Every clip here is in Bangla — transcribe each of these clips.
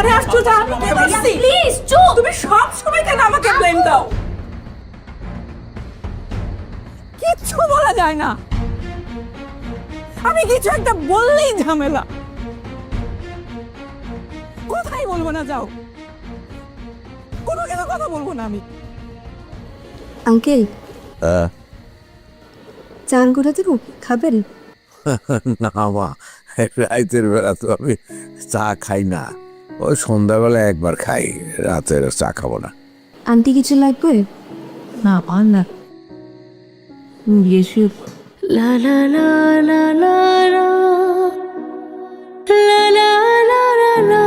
আরে আশ্চর্য আমি কি করছি প্লিজ চুপ। তুমি সব সময় কেন আমাকে ব্লেম দাও? কিচ্ছু বলা যায় না। আমি কিছু একটা বললেই ঝামেলা। কোথায় বলব না যাও। কোনো কিছু কথা বলব না আমি। আঙ্কেল। চান করে দেবো খাবেন? না মা রাতের বেলা তো আমি চা খাই না। ওই সন্ধ্যাবেলা একবার খাই রাতের চা খাব না আন্টি কিছু লাগবে না পান না ইয়েশু লা লা লা লা লা লা লা লা লা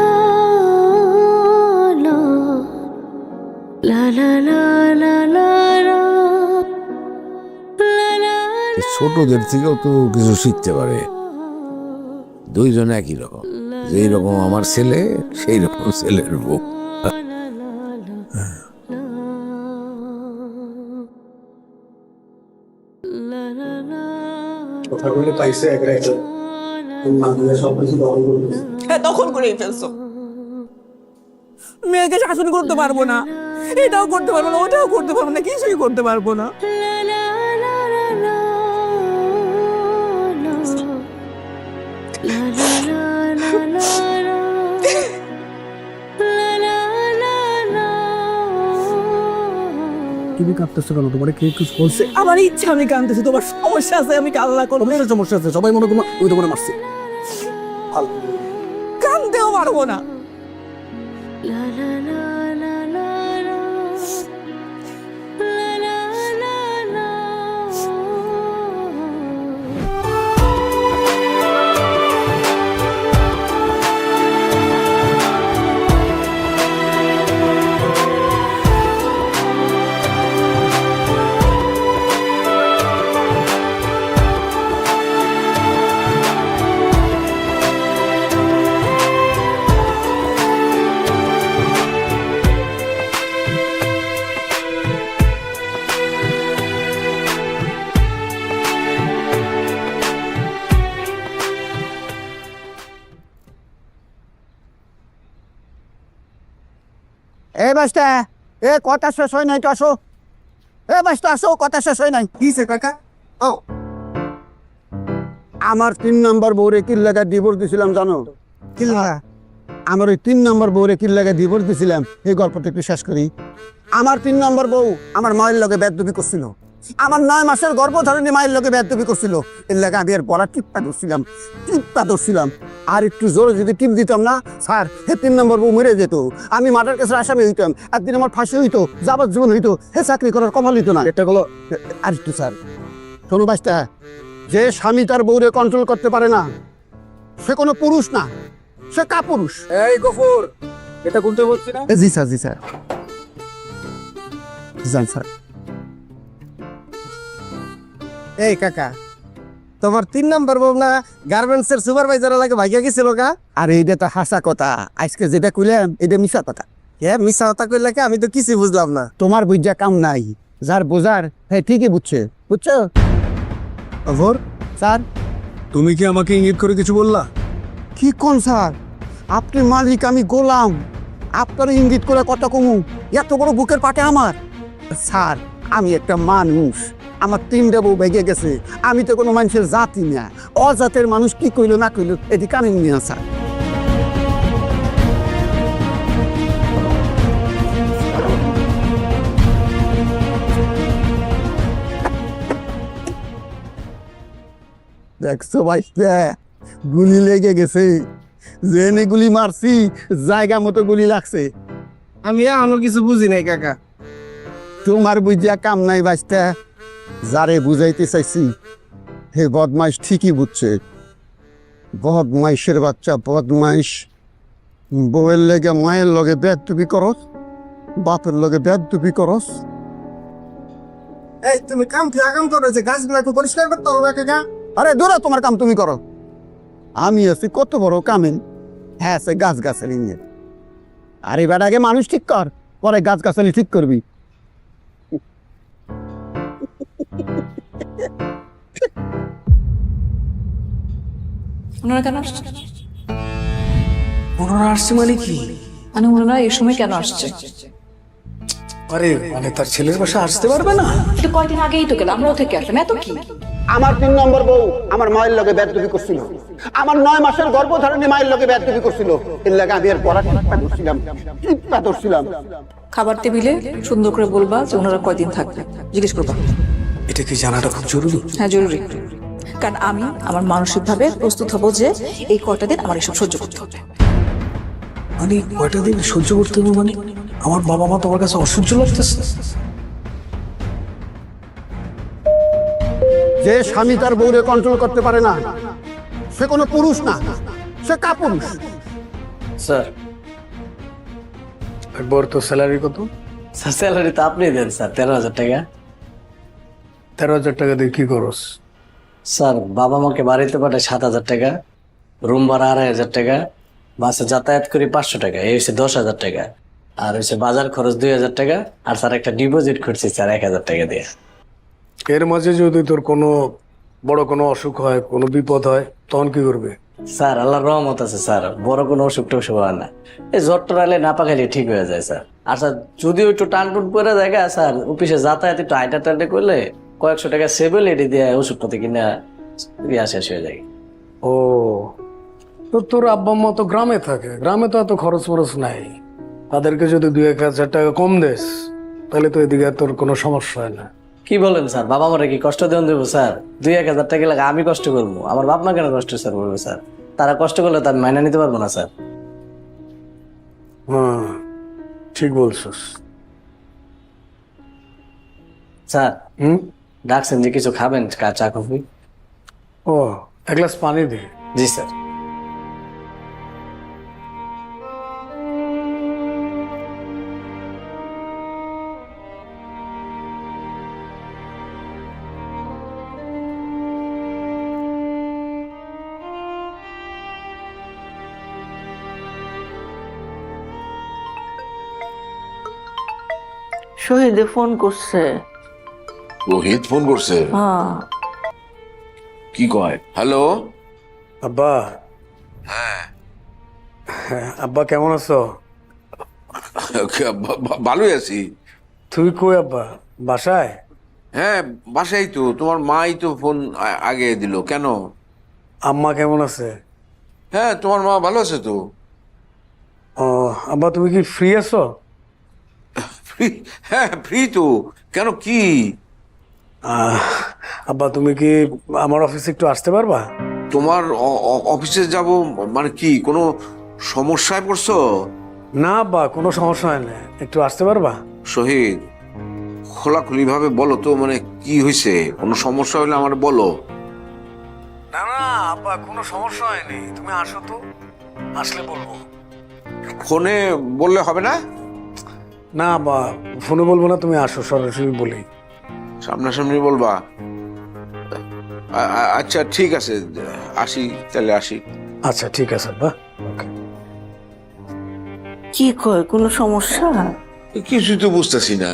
ছোটদের থেকেও তো কিছু শিখতে পারে দুইজন একই রকম যেই রকম আমার ছেলে সেই রকম ছেলের বউ। দখল। হ্যাঁ তখন করেই ফেলছো। মেয়েকে শাসন করতে পারব না। এটাও করতে পারব না ওটাও করতে পারব না কিছুই করতে পারব না। তুমি কাঁদতেছো কেন? তোমার কে কিছু বলছে? আমার ইচ্ছা আমি কাঁদতেছি। তোমার সমস্যা আছে আমি কান্না করব। তোমার সমস্যা আছে সবাই মনে করব ওই তোমার মারছে। ভালো কাঁদতেও পারব না। এ কথা শেষ হয় নাই তো আসো। এ বাস্তা আসো কথা শেষ হয় নাই। কিসে কাকা? ও। আমার তিন নম্বর বউরে কি লাগা ডিভোর্স দিছিলাম জানো? কি লাগা আমার ওই তিন নম্বর বউরে কি লাগা ডিভোর্স দিছিলাম এই গল্পটা একটু শেষ করি। আমার তিন নম্বর বউ আমার মায়ের লগে বেদবি করছিল। আমার নয় মাসের গর্ভধারণী মায়ের লোকে বেদবি করছিল। এর লাগে আমি আর বলা টিপটা ধরছিলাম টিপটা ধরছিলাম। আর একটু জোরে যদি টিপ দিতাম না স্যার হে তিন নম্বর বউ মরে যেত। আমি মার্ডার কেসের আসামি হইতাম একদিন আমার ফাঁসি হইতো যাবার জীবন হইতো হে চাকরি করার কমাল হইতো না। এটা গুলো আর একটু স্যার শোনো বাস্তা যে স্বামী তার বউরে কন্ট্রোল করতে পারে না সে কোনো পুরুষ না সে কাপুরুষ। এই গফুর এটা গুনতে বলছি না? জি স্যার জি স্যার। যান স্যার। এই কাকা তোমার তিন নাম্বার বউ না গার্মেন্টস এর সুপারভাইজার লাগে ভাইয়া গেছিল কা আর এইটা তো হাসা কথা। আজকে যেটা কইলাম এটা মিশা কথা। কে মিশা কথা কইলে কি আমি তো কিছু বুঝলাম না। তোমার বুঝা কাম নাই। যার বোঝার হ্যাঁ ঠিকই বুঝছে। বুঝছ? গফুর স্যার? তুমি কি আমাকে ইঙ্গিত করে কিছু বললা? কি কোন স্যার? আপনি মালিক আমি গোলাম। আপনার ইঙ্গিত করে কত কমু? এত বড় বুকের পাটে আমার। স্যার আমি একটা মানুষ। আমার তিনটা বউ ভেঙে গেছে। আমি তো কোনো মানুষের জাতি না। অজাতের মানুষ কি কইলো না কইলো, এটি কানে নিয়ে স্যার দেখছ ভাইস্তা গুলি লেগে গেছে। জেনে গুলি মারছি, জায়গা মতো গুলি লাগছে। আমি এখনও কিছু বুঝি নাই, কাকা। তোমার বুঝিয়া কাম নাই বাঁচতে যারে বুঝাইতে চাইছি হে বদমাইশ ঠিকই বুঝছে। বদমাইশের বাচ্চা বদমাইশ। বউয়ের লেগে মায়ের লগে বেদ টুপি করস বাপের লগে বেদ টুপি করস। এই তুমি কাম কি আগাম করো যে গাছগুলো একটু পরিষ্কার করতে হবে কাকা আরে দূরা তোমার কাম তুমি করো। আমি আছি কত বড় কামেন হ্যাঁ সে গাছ গাছালি নিয়ে। আরে বেটাকে মানুষ ঠিক কর পরে গাছ গাছালি ঠিক করবি। ওনারা কেন আসছে? ওনারা আসছে মানে কি? মানে ওনারা এই সময় কেন আসছে? আরে মানে তার ছেলের বাসা আসতে পারবে না? এটা কয়দিন আগেই তো গেল আমরাও থেকে আসলাম এত কি? আমার তিন নম্বর বউ আমার মায়ের লগে বেদবি করছিল। আমার নয় মাসের গর্ভধারণী মায়ের লগে বেদবি করছিল। এর লাগে আমি এর পড়া টিপা ধরছিলাম টিপা ধরছিলাম। খাবার টেবিলে সুন্দর করে বলবা যে ওনারা কয়দিন থাকবে। জিজ্ঞেস করবা। এটা কি জানাটা খুব জরুরি? হ্যাঁ জরুরি। কারণ আমি আমার মানসিকভাবে প্রস্তুত হব যে এই কয়টা দিন আমার এসব সহ্য করতে হবে। মানে কয়টা দিন সহ্য করতে হবে মানে আমার বাবা মা তোমার কাছে অসহ্য লাগতেছে? যে স্বামী তার বউরে কন্ট্রোল করতে পারে না সে কোনো পুরুষ না সে কাপুরুষ। স্যার। একবার তো স্যালারি কত? স্যার স্যালারি তো আপনি দেন স্যার তেরো হাজার টাকা। তেরো হাজার টাকা দিয়ে কি করস? স্যার বাবা মাকে বাড়িতে পাঠায় সাত হাজার টাকা রুম ভাড়া আড়াই হাজার টাকা বাসে যাতায়াত করি পাঁচশো টাকা এই হচ্ছে দশ হাজার টাকা। আর হচ্ছে বাজার খরচ দুই হাজার টাকা আর স্যার একটা ডিপোজিট করছি স্যার এক হাজার টাকা দিয়ে। এর মাঝে যদি তোর কোনো বড় কোনো অসুখ হয় কোনো বিপদ হয় তখন কি করবে? স্যার আল্লাহর রহমত আছে স্যার বড় কোনো অসুখ টসুখ হয় না। এই জ্বর আলে না পাকাইলে ঠিক হয়ে যায় স্যার। আর স্যার যদিও একটু টান টুন করে দেখা স্যার অফিসে যাতায়াত একটু আইটা টাইটা করলে কয়েকশো টাকা সেভেল এটি দিয়ে ওষুধপাতি কিনা ইয়া শেষ হয়ে যায়। ও তো তোর আব্বা আম্মা তো গ্রামে থাকে গ্রামে তো এত খরচ ফরচ নাই। তাদেরকে যদি দুই এক হাজার টাকা কম দেস তাহলে তো এদিকে তোর কোনো সমস্যা হয় না। কি বলেন স্যার বাবা মারা কি কষ্ট দেন দেবো স্যার? দুই এক হাজার টাকা লাগে আমি কষ্ট করব। আমার বাপ মা কেন কষ্ট স্যার বলব স্যার? তারা কষ্ট করলে তার মাইনা নিতে পারব না স্যার। হ্যাঁ ঠিক বলছিস। স্যার হুম? ডাকছেন যে কিছু খাবেন চা- চা কফি ও এক গ্লাস পানি দে জি স্যার শহীদে ফোন করছে রোহিত ফোন করছে। হ্যাঁ। কি কয়? হ্যালো? আব্বা। হ্যাঁ। আব্বা কেমন আছো? ভালোই আছি। তুই কই আব্বা? বাসায়? হ্যাঁ বাসাই তো। তোমার মাই তো ফোন আগে দিল। কেন? আম্মা কেমন আছে? হ্যাঁ তোমার মা ভালো আছে তো? ও আব্বা তুমি কি ফ্রি আছো? ফ্রি হ্যাঁ ফ্রি তো। কেন কি? আব্বা তুমি কি আমার অফিসে একটু আসতে পারবা? তোমার অফিসে যাব মানে কি কোনো সমস্যায় পড়ছো? না আব্বা কোনো সমস্যা হয় না। একটু আসতে পারবা? শহীদ খোলাখুলি ভাবে বলো তো মানে কি হয়েছে? কোনো সমস্যা হলে আমার বলো। না না আব্বা কোনো সমস্যা হয়নি। তুমি আসো তো আসলে বলব। ফোনে বললে হবে না? না আব্বা ফোনে বলব না তুমি আসো সরাসরি বলি। সামনাসামনি বলবা? আচ্ছা ঠিক আছে আসি তাহলে আসি। আচ্ছা ঠিক আছে ওকে। কি কয় কোনো সমস্যা? কিছুই তো বুঝতেছি না।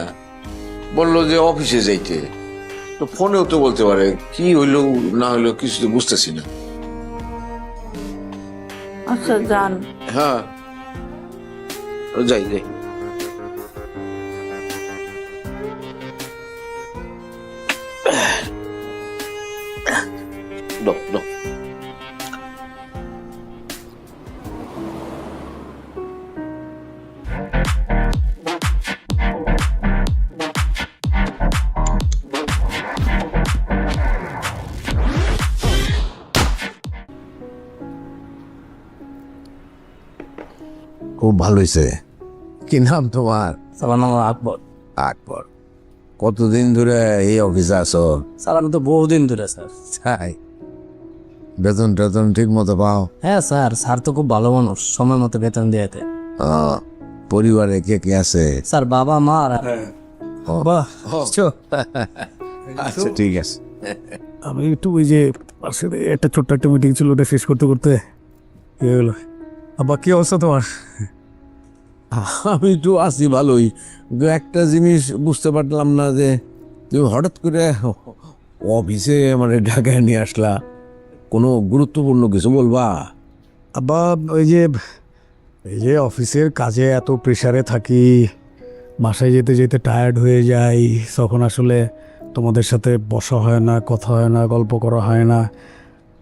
বলল যে অফিসে যাইতে। তো ফোনেও তো বলতে পারে কি হইল না হইল কিছু তো বুঝতেছি না। আচ্ছা যান। হ্যাঁ। যাই যাই। দাও, দাও। খুব ভালো হয়েছে কি নাম তোমার? স্যার আমার নাম আকবর। আকবর। কতদিন ধরে এই অফিসে আছো? স্যার আমি তো বহুদিন ধরে স্যার। তাই? বেতন টেতন ঠিক মতো পাও? হ্যাঁ স্যার স্যার তো খুব ভালো মানুষ সময় মতো বেতন দিয়েতে আহ, পরিবারে কে কে আছে? স্যার বাবা মা আর বাহ আচ্ছা ঠিক আছে। আমি একটু ওই যে পাশে একটা ছোট্ট একটা মিটিং ছিল ওটা শেষ করতে করতে ইয়ে হলো। আব্বা কি অবস্থা তোমার? আমি তো আছি ভালোই। কিন্তু একটা জিনিস বুঝতে পারলাম না যে তুমি হঠাৎ করে অফিসে মানে ঢাকায় নিয়ে আসলা। কোনো গুরুত্বপূর্ণ কিছু বলবা? আব্বা ওই যে এই যে অফিসের কাজে এত প্রেশারে থাকি বাসায় যেতে যেতে টায়ার্ড হয়ে যাই তখন আসলে তোমাদের সাথে বসা হয় না কথা হয় না গল্প করা হয় না।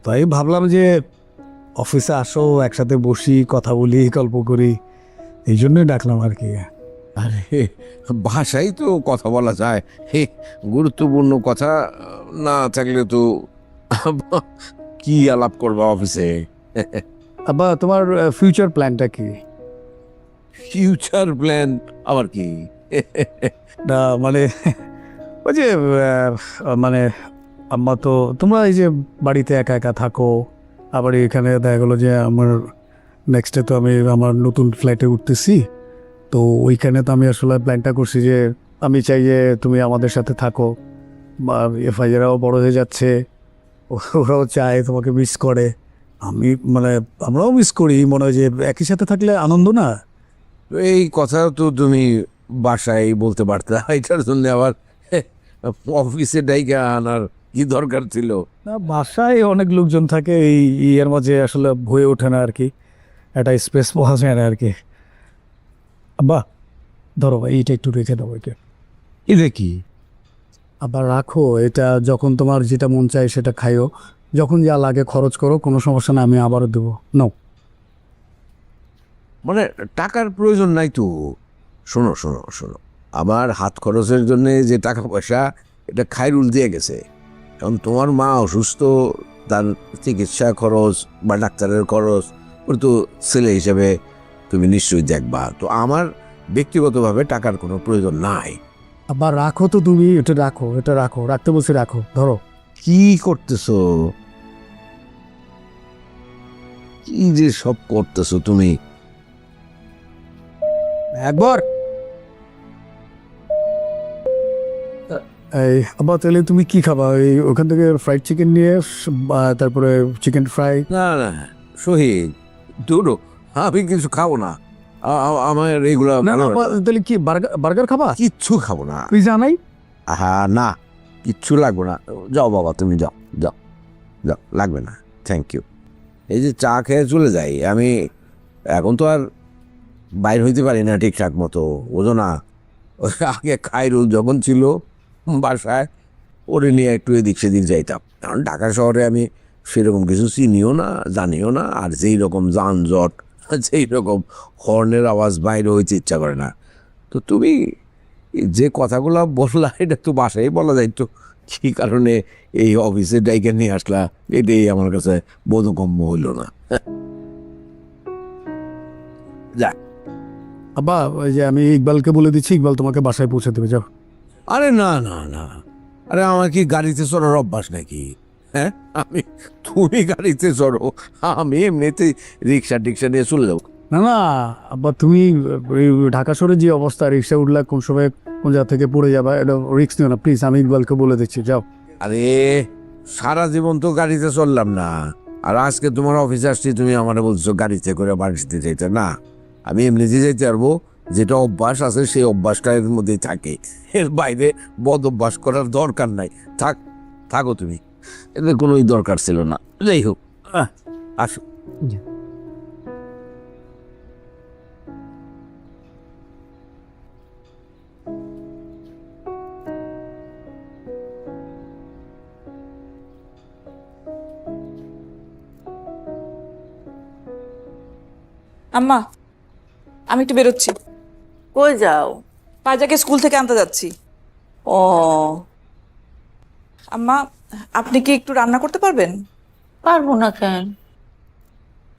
তাই ভাবলাম যে অফিসে আসো একসাথে বসি কথা বলি গল্প করি এই জন্যই ডাকলাম আর কি। আরে ভাষাই তো কথা বলা যায়। হে গুরুত্বপূর্ণ কথা না থাকলে তো কি আলাপ করবা অফিসে আবার তোমার ফিউচার প্ল্যানটা কি? ফিউচার প্ল্যান আবার কি? না মানে ওই যে মানে আম্মা তো তোমরা এই যে বাড়িতে একা একা থাকো আবার এখানে দেখা গেলো যে আমার নেক্সটে তো আমি আমার নতুন ফ্ল্যাটে উঠতেছি তো ওইখানে তো আমি আসলে প্ল্যানটা করছি যে আমি চাই যে তুমি আমাদের সাথে থাকো বা এফআইআরাও বড় হয়ে যাচ্ছে ওরাও চায় তোমাকে মিস করে। আমি মানে আমরাও মিস করি মনে হয় যে একই সাথে থাকলে আনন্দ না। এই কথা তো তুমি বাসায় বলতে পারতে এটার জন্য আবার অফিসে ডাইকা আনার কি দরকার ছিল? না বাসায় অনেক লোকজন থাকে এই ইয়ের মাঝে আসলে হয়ে ওঠে না আর কি একটা স্পেস পাওয়া যায় না আর কি আব্বা ধরো ভাই, এইটা একটু রেখে দাও একে এটা কি আবার রাখো, এটা যখন তোমার যেটা মন চায় সেটা খাইও। যখন যা লাগে খরচ করো, কোনো সমস্যা না আমি আবারও দেবো। নাও। মানে টাকার প্রয়োজন নাই তো। শোনো শোনো শোনো। আমার হাত খরচের জন্য যে টাকা পয়সা, এটা খাইরুল দিয়ে গেছে। এখন তোমার মা অসুস্থ, তার চিকিৎসা খরচ বা ডাক্তারের খরচ, ওর তো ছেলে হিসেবে তুমি নিশ্চয়ই দেখবা। তো আমার ব্যক্তিগতভাবে টাকার কোনো প্রয়োজন নাই। আবার রাখো তো তুমি এটা রাখো এটা রাখো রাখতে বলছি রাখো ধরো। কি করতেছো? কি যে সব করতেছো তুমি? একবার। এই আবার তাহলে তুমি কি খাবা? এই ওখান থেকে ফ্রাইড চিকেন নিয়ে তারপরে চিকেন ফ্রাই না না শহীদ দুটো আমি কিছু খাব না। আমার এইগুলা না তাহলে কি বার্গার খাবা? কিচ্ছু খাব না। পিজা নাই? হ্যাঁ না কিচ্ছু লাগবে না। যাও বাবা তুমি যাও যাও যাও লাগবে না। থ্যাংক ইউ এই যে চা খেয়ে চলে যাই আমি এখন তো আর বাইর হইতে পারি না ঠিকঠাক মতো বোঝো না। আগে খাইরুল যখন ছিল বাসায় ওরে নিয়ে একটু এদিক সেদিক যাইতাম। কারণ ঢাকা শহরে আমি সেরকম কিছু চিনিও না জানিও না আর যেই রকম যানজট যেই রকম হর্নের আওয়াজ বাইরে হইতে ইচ্ছা করে না। তো তুমি যে কথাগুলো বললা এটা তো বাসায় বলা যাইতো কী কারণে এই অফিসে ডাইকে নিয়ে আসলা? এটাই আমার কাছে বোধগম্য হইল না। যাক। আব্বা ওই যে আমি ইকবালকে বলে দিচ্ছি ইকবাল তোমাকে বাসায় পৌঁছে দেবে যাও। আরে না না না। আরে আমার কি গাড়িতে চড়ার অভ্যাস নাকি? হ্যাঁ? আমি তুমি গাড়িতে চড়ো আমি এমনিতে রিক্সা টিক্সা নিয়ে চলে যাব। না না আব্বা তুমি ঢাকা শহরে যে অবস্থা রিক্সা উঠলে কোন সময় কোন জায়গা থেকে পড়ে যাবা এটা রিক্স নিও না প্লিজ আমি ইকবালকে বলে দিচ্ছি যাও। আরে সারা জীবন তো গাড়িতে চললাম না আর আজকে তোমার অফিস আসছি তুমি আমার বলছো গাড়িতে করে বাড়িতে যাইতে না। আমি এমনিতে যাইতে পারব যেটা অভ্যাস আছে সেই অভ্যাসটা এর মধ্যেই থাকে। এর বাইরে বদ অভ্যাস করার দরকার নাই। থাক থাকো তুমি। এদের কোনোই দরকার ছিল না। যাই হোক আসো। আম্মা আমি একটু বেরোচ্ছি। কই যাও? পাজাকে স্কুল থেকে আনতে যাচ্ছি। ও। আম্মা আপনি কি একটু রান্না করতে পারবেন? পারব না কেন?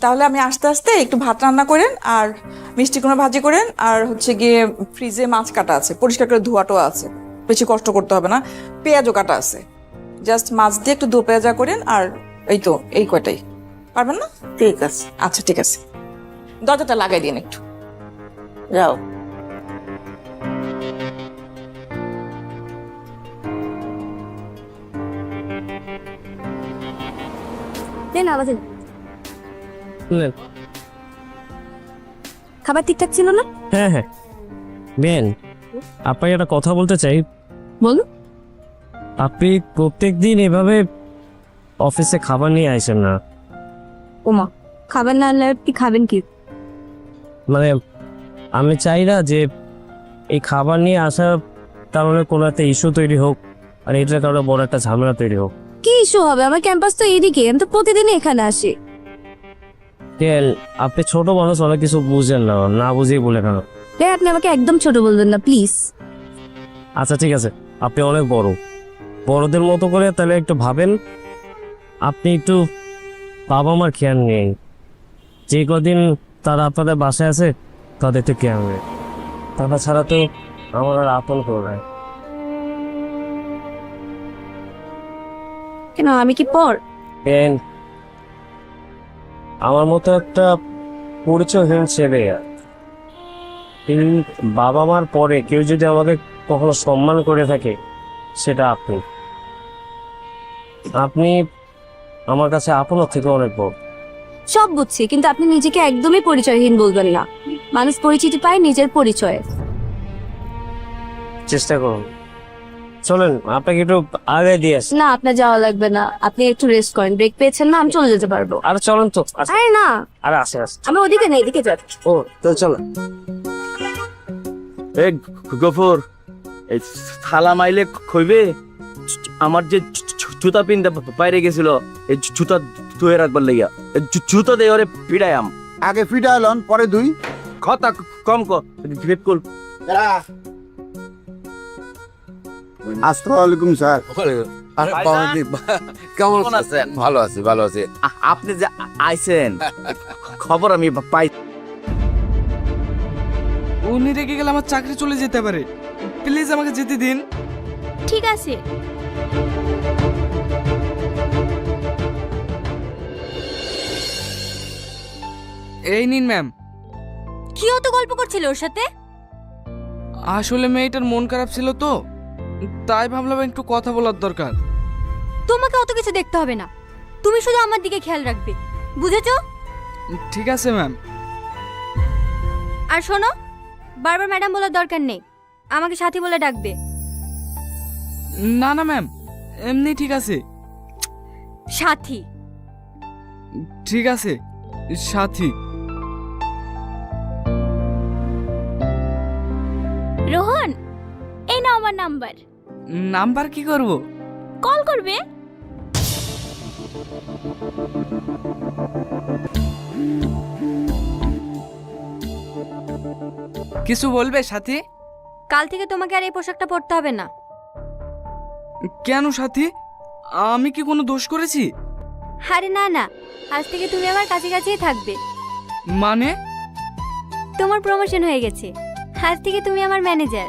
তাহলে আমি আস্তে আস্তে একটু ভাত রান্না করেন আর মিষ্টি কোনো ভাজি করেন আর হচ্ছে গিয়ে ফ্রিজে মাছ কাটা আছে পরিষ্কার করে ধোয়াটাও আছে। বেশি কষ্ট করতে হবে না পেঁয়াজও কাটা আছে। জাস্ট মাছ দিয়ে একটু দো পেঁয়াজা করেন আর এই তো এই কয়টাই। পারবেন না? ঠিক আছে। আচ্ছা ঠিক আছে। দরজাটা লাগাই দিন একটু। যাও। দেন আওয়াজ। খাবার ঠিকঠাক ছিল না? হ্যাঁ হ্যাঁ। বেন আপনাকে একটা কথা বলতে চাই। বলো আপনি প্রত্যেক দিন এভাবে অফিসে খাবার নিয়ে আসেন না। ওমা খাবার না আনলে কি খাবেন কি? মানে আমি চাই না যে এই খাবার নিয়ে আসার কারণে কোনো একটা ইস্যু তৈরি হোক আর এটার কারণে বড় একটা ঝামেলা তৈরি হোক। কি ইস্যু হবে? আমার ক্যাম্পাস তো এইদিকে আমি তো প্রতিদিনই এখানে আসি। তেল আপনি ছোট মানুষ অনেক কিছু বুঝেন না। না বুঝেই বলে কেন? ভাই আপনি আমাকে একদম ছোট বলবেন না প্লিজ আচ্ছা ঠিক আছে। আপনি অনেক বড়। বড়দের মতো করে তাহলে একটু ভাবেন। আপনি একটু বাবা মার খেয়াল নেই। যে কদিন তারা আপনাদের বাসায় আছে তাদের একটু খেয়াল নেই। তারা ছাড়া তো আমার আর আপন করে কেন? আমি কি পর? পেন আমার মতো একটা পরিচয়হীন ছেলে বাবা মার পরে কেউ যদি আমাকে কখনো সম্মান করে থাকে সেটা আপনি। আপনি আমার কাছে আপনার থেকে অনেক বড়। সব বুঝছি কিন্তু আপনি নিজেকে একদমই পরিচয়হীন বলবেন না। মানুষ পরিচিতি পায় নিজের পরিচয়ে। চেষ্টা করুন। চলেন আপনাকে একটু আগে দিয়ে আসি। না আপনার যাওয়া লাগবে না। আপনি একটু রেস্ট করেন। ব্রেক পেয়েছেন না আমি চলে যেতে পারব। আর চলেন তো আসেন। আরে না। আরে আসে আসে। আমি ওদিকে না এদিকে যাচ্ছি ও তো চলেন এ গফর এই থালা মাইলে খইবে? আমার যে জু- জু- জুতা পিনতে বাইরে গেছিল এই জু- জুতা ধুয়ে রাখবার লাগিয়া। এই জু- জুতা দিয়ে ওরে পিড়ায়াম আগে এলন পরে দুই কথা কম কর। ক বিপুল আসসালামু আলাইকুম স্যার। কেমন আছেন? ভালো আছি ভালো আছি। আপনি যে আইছেন খবর আমি পাই উনি রেগে গেলে আমার চাকরি চলে যেতে পারে। প্লিজ আমাকে যেতে দিন। ঠিক আছে। এই নিন ম্যাম। কি অত গল্প করছিল ওর সাথে? আসলে মেয়েটার মন খারাপ ছিল তো। তাই ভাবলাম একটু কথা বলার দরকার। তোমাকে অত কিছু দেখতে হবে না। তুমি শুধু আমার দিকে খেয়াল রাখবে। বুঝেছ? ঠিক আছে ম্যাম আর শোনো বারবার ম্যাডাম বলার দরকার নেই। আমাকে সাথী বলে ডাকবে। না না ম্যাম এমনি ঠিক আছে। সাথী। ঠিক আছে সাথী। রোহন এই নাও আমার নাম্বার নাম্বার কি করব? কল করবে। কিছু বলবে সাথী? কাল থেকে তোমাকে আর এই পোশাকটা পরতে হবে না। কেন সাথী? আমি কি কোনো দোষ করেছি? আরে না না। আজ থেকে তুমি আমার কাছে কাছেই থাকবে। মানে? তোমার প্রমোশন হয়ে গেছে। আজ থেকে তুমি আমার ম্যানেজার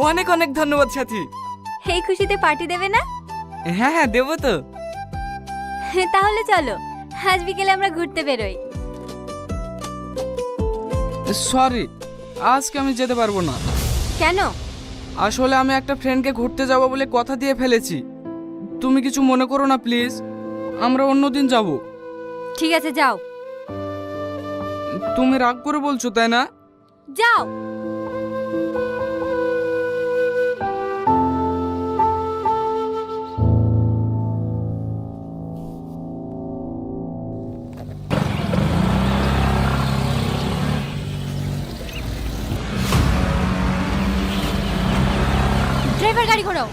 অনেক অনেক ধন্যবাদ সাথী। এই খুশিতে পার্টি দেবে না? হ্যাঁ হ্যাঁ দেবো তো। তাহলে চলো আজ বিকেলে আমরা ঘুরতে বেরোই। সরি আজকে আমি যেতে পারব না। কেন? আসলে আমি একটা ফ্রেন্ডকে ঘুরতে যাব বলে কথা দিয়ে ফেলেছি। তুমি কিছু মনে করো না প্লিজ আমরা অন্যদিন যাব। ঠিক আছে যাও। তুমি রাগ করে বলছো তাই না? যাও। গাড়ি ঘোরাও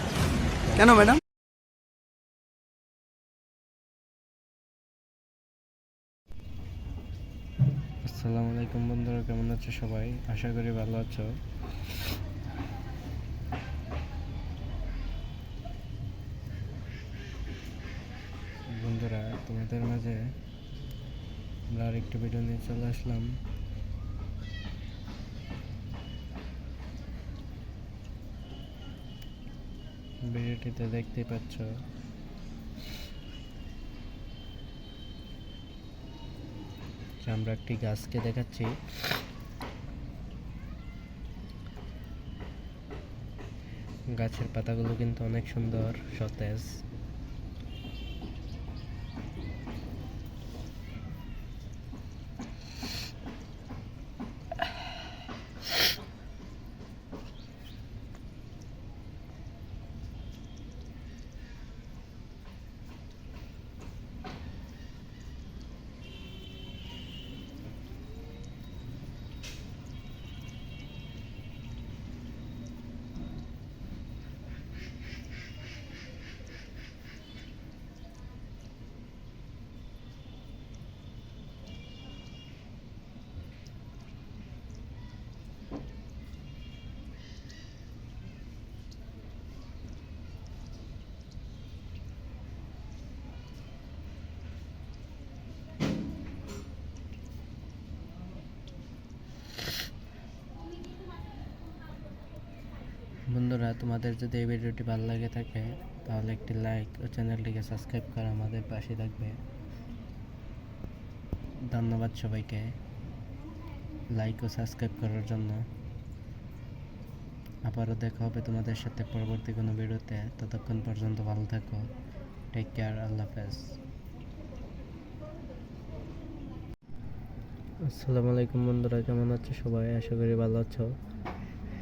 কেন ম্যাডাম? আসসালামু আলাইকুম বন্ধুরা কেমন আছো সবাই? আশা করি ভালো আছো। বন্ধুরা তোমাদের মাঝে আমরা আরেকটি ভিডিও নিয়ে চলে আসলাম। ভিডিওটিতে দেখতে পাচ্ছ। আমরা একটি গাছকে দেখাচ্ছি। গাছের পাতাগুলো কিন্তু অনেক সুন্দর সতেজ। বন্ধুরা, তোমাদের যদি এই ভিডিওটি ভালো লাগে থাকে, তাহলে একটি লাইক ও চ্যানেলটিকে সাবস্ক্রাইব করে আমাদের পাশে থাকবে। ধন্যবাদ সবাইকে লাইক ও সাবস্ক্রাইব করার জন্য। আবারও দেখা হবে তোমাদের সাথে পরবর্তী কোনো ভিডিওতে। ততক্ষণ পর্যন্ত ভালো থাকো। টেক কেয়ার আল্লাহ হাফেজ। আসসালামু আলাইকুম বন্ধুরা, কেমন আছো সবাই? আশা করি ভালো আছো।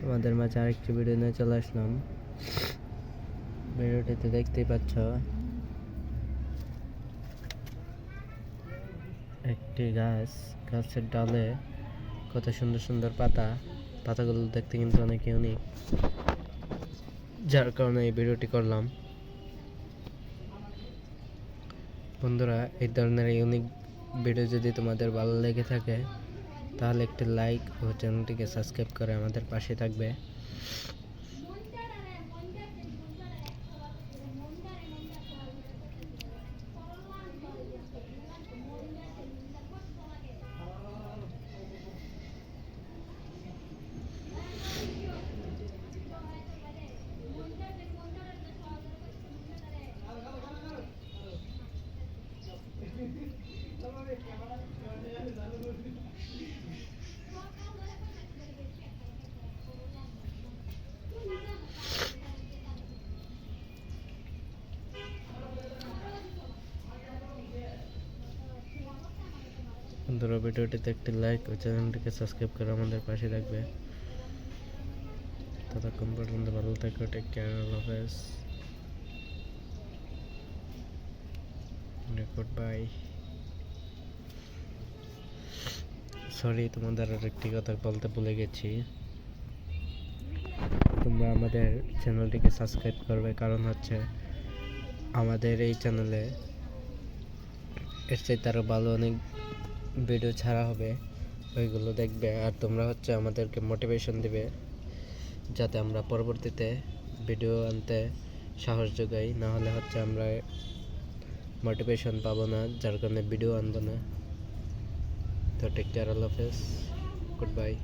তোমাদের মাঝে আরেকটি ভিডিও নিয়ে চলে আসলাম। ভিডিওটিতে দেখতেই পাচ্ছ, একটি গাছ, গাছের ডালে কত সুন্দর সুন্দর পাতা। পাতাগুলো দেখতে কিন্তু অনেক ইউনিক যার কারণে এই ভিডিওটি করলাম। বন্ধুরা, এই ধরনের ইউনিক ভিডিও যদি তোমাদের ভালো লেগে থাকে তাহলে একটি লাইক ও চ্যানেলটিকে সাবস্ক্রাইব করে আমাদের পাশে থাকবে। বন্ধুরা, ভিডিওটিতে একটি লাইক ও চ্যানেলটিকে সাবস্ক্রাইব করে আমাদের পাশে থাকবে ততক্ষণ পর্যন্ত ভালো থাকো টেক কেয়ার আল্লাহ হাফেজ। গুড বাই সরি তোমাদের আর একটি কথা বলতে ভুলে গেছি। তোমরা আমাদের চ্যানেলটিকে সাবস্ক্রাইব করবে, কারণ হচ্ছে আমাদের এই চ্যানেলে এর চাইতে আরও ভালো অনেক ভিডিও ছাড়া হবে, ওইগুলো দেখবে আর তোমরা হচ্ছে আমাদেরকে মোটিভেশন দিবে, যাতে আমরা পরবর্তীতে ভিডিও আনতে সাহস যোগাই না হলে হচ্ছে আমরা মোটিভেশন পাবো না, যার কারণে ভিডিও আনব না। তো টেক কেয়ার আল্লাহ হাফেজ গুড বাই